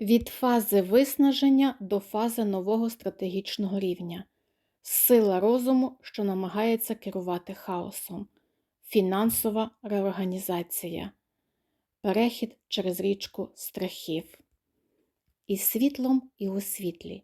Від фази виснаження до фази нового стратегічного рівня. Сила розуму, що намагається керувати хаосом. Фінансова реорганізація. Перехід через річку страхів. І світлом, і у світлі.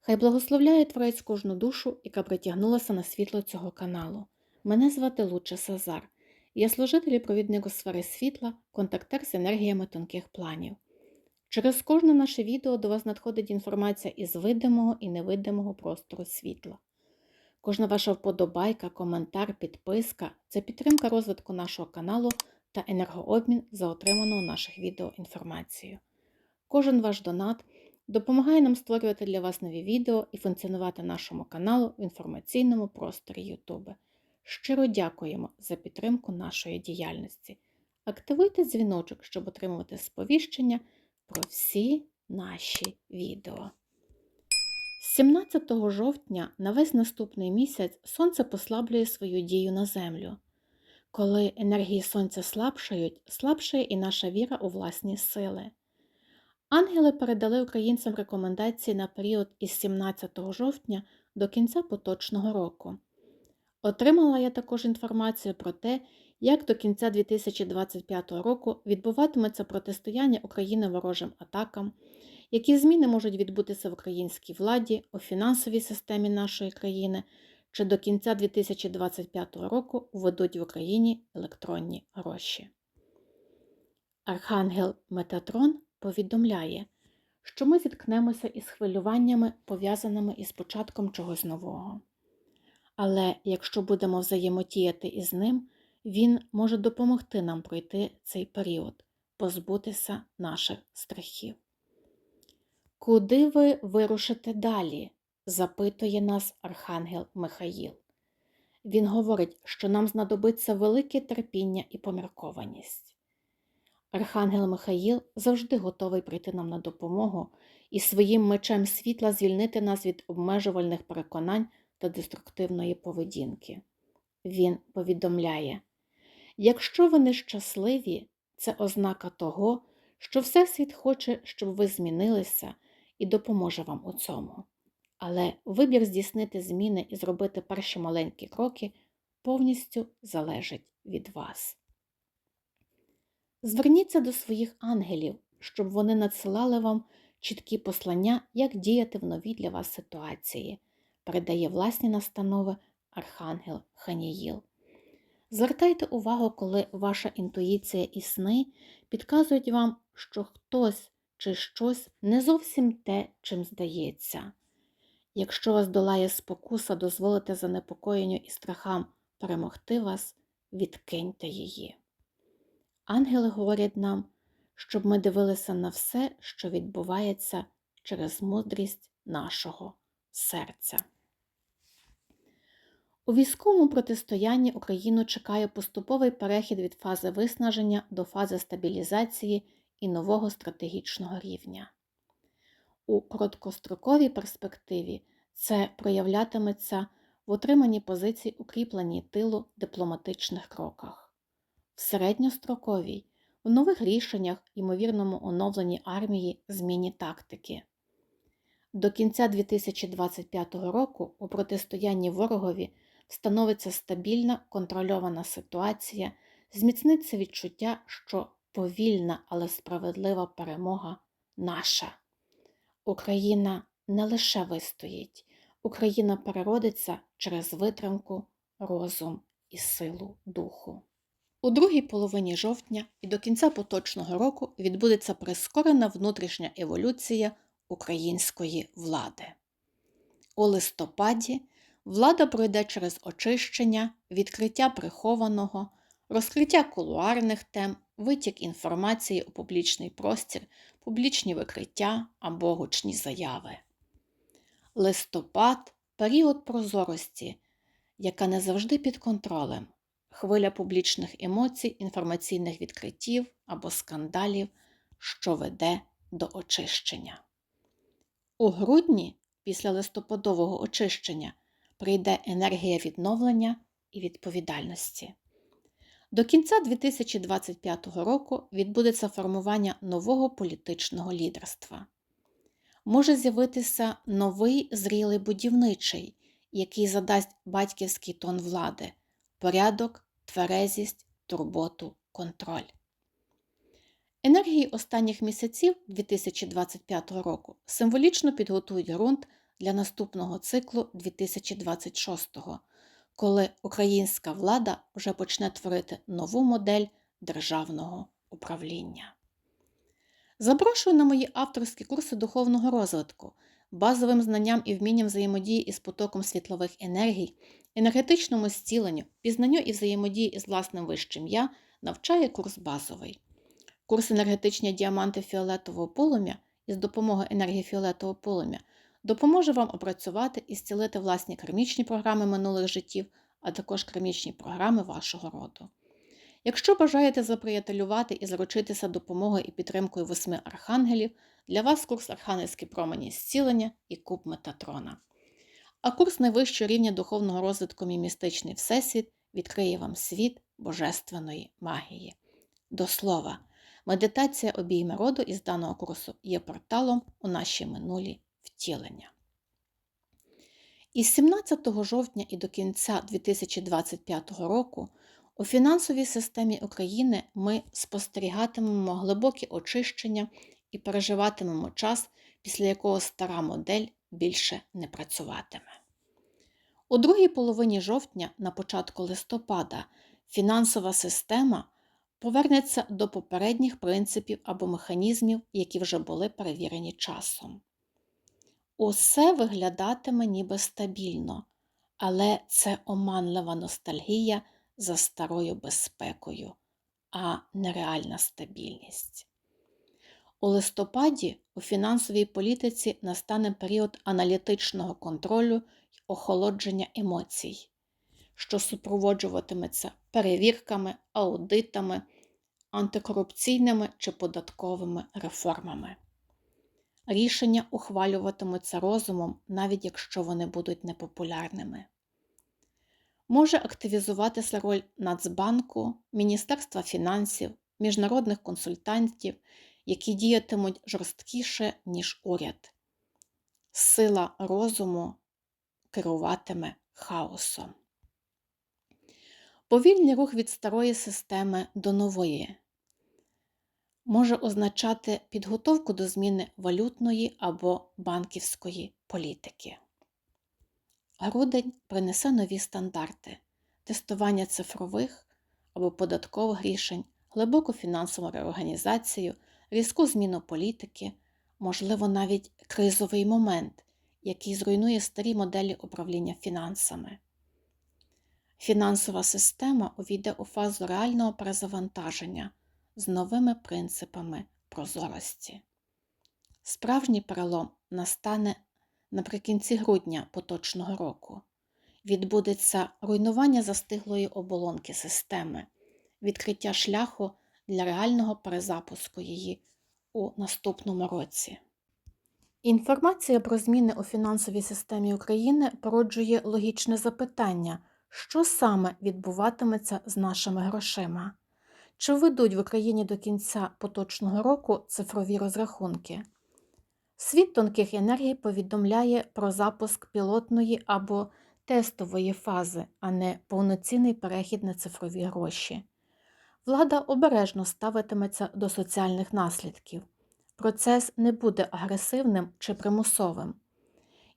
Хай благословляє Творець кожну душу, яка притягнулася на світло цього каналу. Мене звати Луча Сазар. Я служитель і провідник у сфери світла, контактер з енергіями тонких планів. Через кожне наше відео до вас надходить інформація із видимого і невидимого простору світла. Кожна ваша вподобайка, коментар, підписка це підтримка розвитку нашого каналу та енергообмін за отриману наших відео інформацію. Кожен ваш донат допомагає нам створювати для вас нові відео і функціонувати нашому каналу в інформаційному просторі YouTube. Щиро дякуємо за підтримку нашої діяльності. Активуйте дзвіночок, щоб отримувати сповіщення про всі наші відео. 17 жовтня на весь наступний місяць Сонце послаблює свою дію на Землю. Коли енергії Сонця слабшають, слабшає і наша віра у власні сили. Ангели передали українцям рекомендації на період із 17 жовтня до кінця поточного року. Отримала я також інформацію про те, як до кінця 2025 року відбуватиметься протистояння України ворожим атакам, які зміни можуть відбутися в українській владі, у фінансовій системі нашої країни, чи до кінця 2025 року введуть в Україні електронні гроші. Архангел Метатрон повідомляє, що ми зіткнемося із хвилюваннями, пов'язаними із початком чогось нового. Але якщо будемо взаємотіяти із ним, він може допомогти нам пройти цей період, позбутися наших страхів. Куди ви вирушите далі? запитує нас Архангел Михаїл. Він говорить, що нам знадобиться велике терпіння і поміркованість. Архангел Михаїл завжди готовий прийти нам на допомогу і своїм мечем світла звільнити нас від обмежувальних переконань та деструктивної поведінки. Він повідомляє: якщо ви нещасливі, це ознака того, що Всесвіт хоче, щоб ви змінилися і допоможе вам у цьому. Але вибір здійснити зміни і зробити перші маленькі кроки повністю залежить від вас. Зверніться до своїх ангелів, щоб вони надсилали вам чіткі послання, як діяти в новій для вас ситуації, передає власні настанови Архангел Ханіїл. Звертайте увагу, коли ваша інтуїція і сни підказують вам, що хтось чи щось не зовсім те, чим здається. Якщо вас долає спокуса дозволити занепокоєнню і страхам перемогти вас, відкиньте її. Ангели говорять нам, щоб ми дивилися на все, що відбувається через мудрість нашого серця. У військовому протистоянні Україну чекає поступовий перехід від фази виснаження до фази стабілізації і нового стратегічного рівня. У короткостроковій перспективі це проявлятиметься в отриманні позицій укріпленні тилу дипломатичних кроках, в середньостроковій в нових рішеннях, ймовірному оновленні армії, зміні тактики. До кінця 2025 року у протистоянні ворогові встановиться стабільна контрольована ситуація, зміцниться відчуття, що повільна, але справедлива перемога наша. Україна не лише вистоїть, Україна переродиться через витримку, розум і силу духу. У другій половині жовтня і до кінця поточного року відбудеться прискорена внутрішня еволюція української влади. У листопаді влада пройде через очищення, відкриття прихованого, розкриття кулуарних тем, витік інформації у публічний простір, публічні викриття або гучні заяви. Листопад період прозорості, яка не завжди під контролем, хвиля публічних емоцій, інформаційних відкриттів або скандалів, що веде до очищення. У грудні, після листопадового очищення, прийде енергія відновлення і відповідальності. До кінця 2025 року відбудеться формування нового політичного лідерства. Може з'явитися новий зрілий будівничий, який задасть батьківський тон влади, порядок, тверезість, турботу, контроль. Енергії останніх місяців 2025 року символічно підготують ґрунт для наступного циклу 2026-го, коли українська влада вже почне творити нову модель державного управління. Запрошую на мої авторські курси духовного розвитку, базовим знанням і вмінням взаємодії із потоком світлових енергій, енергетичному зціленню, пізнанню і взаємодії із власним вищим я навчає курс базовий. Курс енергетичні діаманти фіолетового полум'я із допомогою енергії фіолетового полум'я допоможе вам опрацювати і зцілити власні кармічні програми минулих життів, а також кармічні програми вашого роду. Якщо бажаєте заприятелювати і заручитися допомогою і підтримкою восьми архангелів, для вас курс Архангельські промені зцілення і куб Метатрона. А курс найвищого рівня духовного розвитку «Мій містичний Всесвіт відкриє вам світ божественної магії. До слова, медитація обійми роду із даного курсу є порталом у наші минулі втілення. Із 17 жовтня і до кінця 2025 року у фінансовій системі України ми спостерігатимемо глибокі очищення і переживатимемо час, після якого стара модель більше не працюватиме. У другій половині жовтня, на початку листопада, фінансова система повернеться до попередніх принципів або механізмів, які вже були перевірені часом. Усе виглядатиме ніби стабільно, але це оманлива ностальгія за старою безпекою, а нереальна стабільність. У листопаді у фінансовій політиці настане період аналітичного контролю й охолодження емоцій, що супроводжуватиметься перевірками, аудитами, антикорупційними чи податковими реформами. Рішення ухвалюватимуться розумом, навіть якщо вони будуть непопулярними. Може активізуватися роль Нацбанку, Міністерства фінансів, міжнародних консультантів, які діятимуть жорсткіше, ніж уряд. Сила розуму керуватиме хаосом. Повільний рух від старої системи до нової може означати підготовку до зміни валютної або банківської політики. Грудень принесе нові стандарти, тестування цифрових або податкових рішень, глибоку фінансову реорганізацію, різку зміну політики, можливо, навіть кризовий момент, який зруйнує старі моделі управління фінансами. Фінансова система увійде у фазу реального перезавантаження з новими принципами прозорості. Справжній перелом настане наприкінці грудня поточного року. Відбудеться руйнування застиглої оболонки системи, відкриття шляху для реального перезапуску її у наступному році. Інформація про зміни у фінансовій системі України породжує логічне запитання, що саме відбуватиметься з нашими грошима. Чи введуть в Україні до кінця поточного року цифрові розрахунки? Світ тонких енергій повідомляє про запуск пілотної або тестової фази, а не повноцінний перехід на цифрові гроші. Влада обережно ставитиметься до соціальних наслідків. Процес не буде агресивним чи примусовим.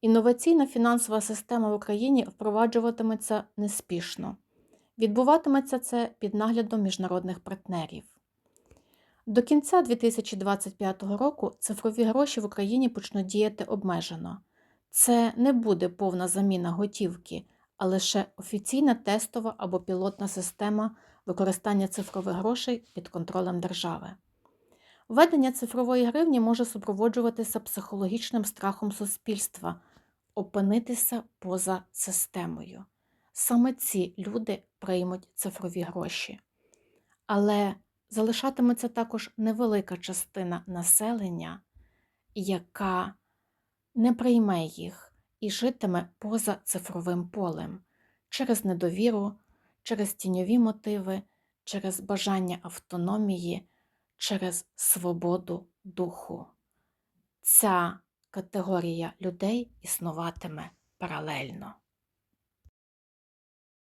Інноваційна фінансова система в Україні впроваджуватиметься неспішно. Відбуватиметься це під наглядом міжнародних партнерів. До кінця 2025 року цифрові гроші в Україні почнуть діяти обмежено. Це не буде повна заміна готівки, а лише офіційна тестова або пілотна система використання цифрових грошей під контролем держави. Введення цифрової гривні може супроводжуватися психологічним страхом суспільства, опинитися поза системою. Саме ці люди приймуть цифрові гроші. Але залишатиметься також невелика частина населення, яка не прийме їх і житиме поза цифровим полем через недовіру, через тіньові мотиви, через бажання автономії, через свободу духу. Ця категорія людей існуватиме паралельно.